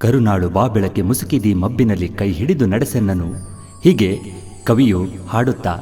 ಕರುನಾಳು ಬಾ ಬೆಳಕೆ ಮುಸುಕಿದಿ ಮಬ್ಬಿನಲ್ಲಿ ಕೈ ಹಿಡಿದು ನಡೆಸೆನ್ನನು. ಹೀಗೆ ಕವಿಯು ಹಾಡುತ್ತಾ,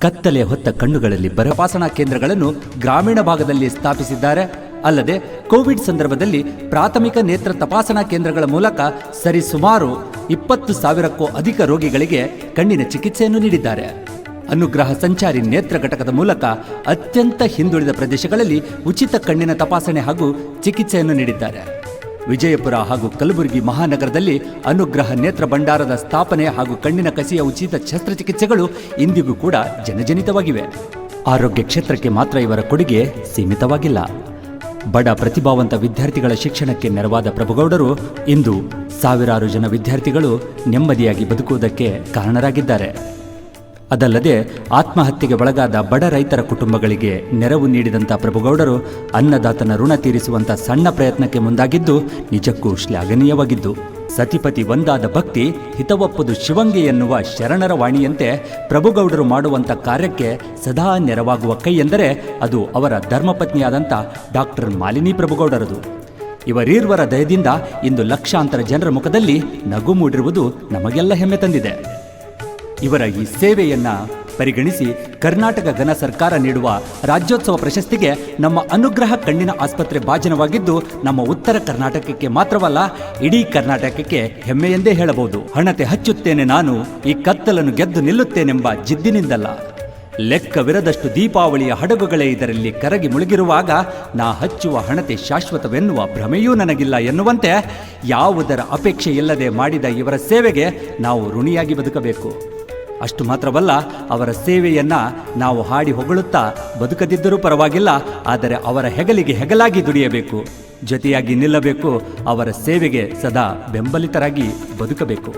ಕತ್ತಲೆ ಹೊತ್ತ ಕಣ್ಣುಗಳಲ್ಲಿ ಬರಪಾಸಣಾ ಕೇಂದ್ರಗಳನ್ನು ಗ್ರಾಮೀಣ ಭಾಗದಲ್ಲಿ ಸ್ಥಾಪಿಸಿದ್ದಾರೆ. ಅಲ್ಲದೆ ಕೋವಿಡ್ ಸಂದರ್ಭದಲ್ಲಿ ಪ್ರಾಥಮಿಕ ನೇತ್ರ ತಪಾಸಣಾ ಕೇಂದ್ರಗಳ ಮೂಲಕ ಸರಿಸುಮಾರು ಇಪ್ಪತ್ತು ಸಾವಿರಕ್ಕೂ ಅಧಿಕ ರೋಗಿಗಳಿಗೆ ಕಣ್ಣಿನ ಚಿಕಿತ್ಸೆಯನ್ನು ನೀಡಿದ್ದಾರೆ. ಅನುಗ್ರಹ ಸಂಚಾರಿ ನೇತ್ರ ಘಟಕದ ಮೂಲಕ ಅತ್ಯಂತ ಹಿಂದುಳಿದ ಪ್ರದೇಶಗಳಲ್ಲಿ ಉಚಿತ ಕಣ್ಣಿನ ತಪಾಸಣೆ ಹಾಗೂ ಚಿಕಿತ್ಸೆಯನ್ನು ನೀಡಿದ್ದಾರೆ. ವಿಜಯಪುರ ಹಾಗೂ ಕಲಬುರಗಿ ಮಹಾನಗರದಲ್ಲಿ ಅನುಗ್ರಹ ನೇತ್ರ ಭಂಡಾರದ ಸ್ಥಾಪನೆ ಹಾಗೂ ಕಣ್ಣಿನ ಕಸಿಯ ಉಚಿತ ಶಸ್ತ್ರಚಿಕಿತ್ಸೆಗಳು ಇಂದಿಗೂ ಕೂಡ ಜನಜನಿತವಾಗಿವೆ. ಆರೋಗ್ಯ ಕ್ಷೇತ್ರಕ್ಕೆ ಮಾತ್ರ ಇವರ ಕೊಡುಗೆ ಸೀಮಿತವಾಗಿಲ್ಲ. ಬಡ ಪ್ರತಿಭಾವಂತ ವಿದ್ಯಾರ್ಥಿಗಳ ಶಿಕ್ಷಣಕ್ಕೆ ನೆರವಾದ ಪ್ರಭುಗೌಡರು ಇಂದು ಸಾವಿರಾರು ಜನ ವಿದ್ಯಾರ್ಥಿಗಳು ನೆಮ್ಮದಿಯಾಗಿ ಬದುಕುವುದಕ್ಕೆ ಕಾರಣರಾಗಿದ್ದಾರೆ. ಅದಲ್ಲದೆ ಆತ್ಮಹತ್ಯೆಗೆ ಒಳಗಾದ ಬಡ ರೈತರ ಕುಟುಂಬಗಳಿಗೆ ನೆರವು ನೀಡಿದಂಥ ಪ್ರಭುಗೌಡರು ಅನ್ನದಾತನ ಋಣ ತೀರಿಸುವಂಥ ಸಣ್ಣ ಪ್ರಯತ್ನಕ್ಕೆ ಮುಂದಾಗಿದ್ದು ನಿಜಕ್ಕೂ ಶ್ಲಾಘನೀಯವಾಗಿದ್ದು. ಸತಿಪತಿ ಒಂದಾದ ಭಕ್ತಿ ಹಿತವಪ್ಪದು ಶಿವಂಗಿ ಎನ್ನುವ ಶರಣರ ವಾಣಿಯಂತೆ ಪ್ರಭುಗೌಡರು ಮಾಡುವಂಥ ಕಾರ್ಯಕ್ಕೆ ಸದಾ ನೆರವಾಗುವ ಕೈ ಎಂದರೆ ಅದು ಅವರ ಧರ್ಮಪತ್ನಿಯಾದಂಥ ಡಾಕ್ಟರ್ ಮಾಲಿನಿ ಪ್ರಭುಗೌಡರದು. ಇವರೀರ್ವರ ದಯದಿಂದ ಇಂದು ಲಕ್ಷಾಂತರ ಜನರ ಮುಖದಲ್ಲಿ ನಗು ಮೂಡಿರುವುದು ನಮಗೆಲ್ಲ ಹೆಮ್ಮೆ ತಂದಿದೆ. ಇವರ ಈ ಸೇವೆಯನ್ನ ಪರಿಗಣಿಸಿ ಕರ್ನಾಟಕ ಘನ ಸರ್ಕಾರ ನೀಡುವ ರಾಜ್ಯೋತ್ಸವ ಪ್ರಶಸ್ತಿಗೆ ನಮ್ಮ ಅನುಗ್ರಹ ಕಣ್ಣಿನ ಆಸ್ಪತ್ರೆ ಭಾಜನವಾಗಿದ್ದು, ನಮ್ಮ ಉತ್ತರ ಕರ್ನಾಟಕಕ್ಕೆ ಮಾತ್ರವಲ್ಲ, ಇಡೀ ಕರ್ನಾಟಕಕ್ಕೆ ಹೆಮ್ಮೆಯೆಂದೇ ಹೇಳಬಹುದು. ಹಣತೆ ಹಚ್ಚುತ್ತೇನೆ ನಾನು, ಈ ಕತ್ತಲನ್ನು ಗೆದ್ದು ನಿಲ್ಲುತ್ತೇನೆಂಬ ಜಿದ್ದಿನಿಂದಲ್ಲ. ಲೆಕ್ಕವಿರದಷ್ಟು ದೀಪಾವಳಿಯ ಹಡಗುಗಳೇ ಇದರಲ್ಲಿ ಕರಗಿ ಮುಳುಗಿರುವಾಗ, ನಾ ಹಚ್ಚುವ ಹಣತೆ ಶಾಶ್ವತವೆನ್ನುವ ಭ್ರಮೆಯೂ ನನಗಿಲ್ಲ ಎನ್ನುವಂತೆ, ಯಾವುದರ ಅಪೇಕ್ಷೆ ಇಲ್ಲದೆ ಮಾಡಿದ ಇವರ ಸೇವೆಗೆ ನಾವು ಋಣಿಯಾಗಿ ಬದುಕಬೇಕು. ಅಷ್ಟು ಮಾತ್ರವಲ್ಲ, ಅವರ ಸೇವೆಯನ್ನ ನಾವು ಹಾಡಿ ಹೊಗಳುತ್ತಾ ಬದುಕದಿದ್ದರೂ ಪರವಾಗಿಲ್ಲ, ಆದರೆ ಅವರ ಹೆಗಲಿಗೆ ಹೆಗಲಾಗಿ ದುಡಿಯಬೇಕು. ಜೊತೆಯಾಗಿ ನಿಲ್ಲಬೇಕು, ಅವರ ಸೇವೆಗೆ ಸದಾ ಬೆಂಬಲಿತರಾಗಿ ಬದುಕಬೇಕು.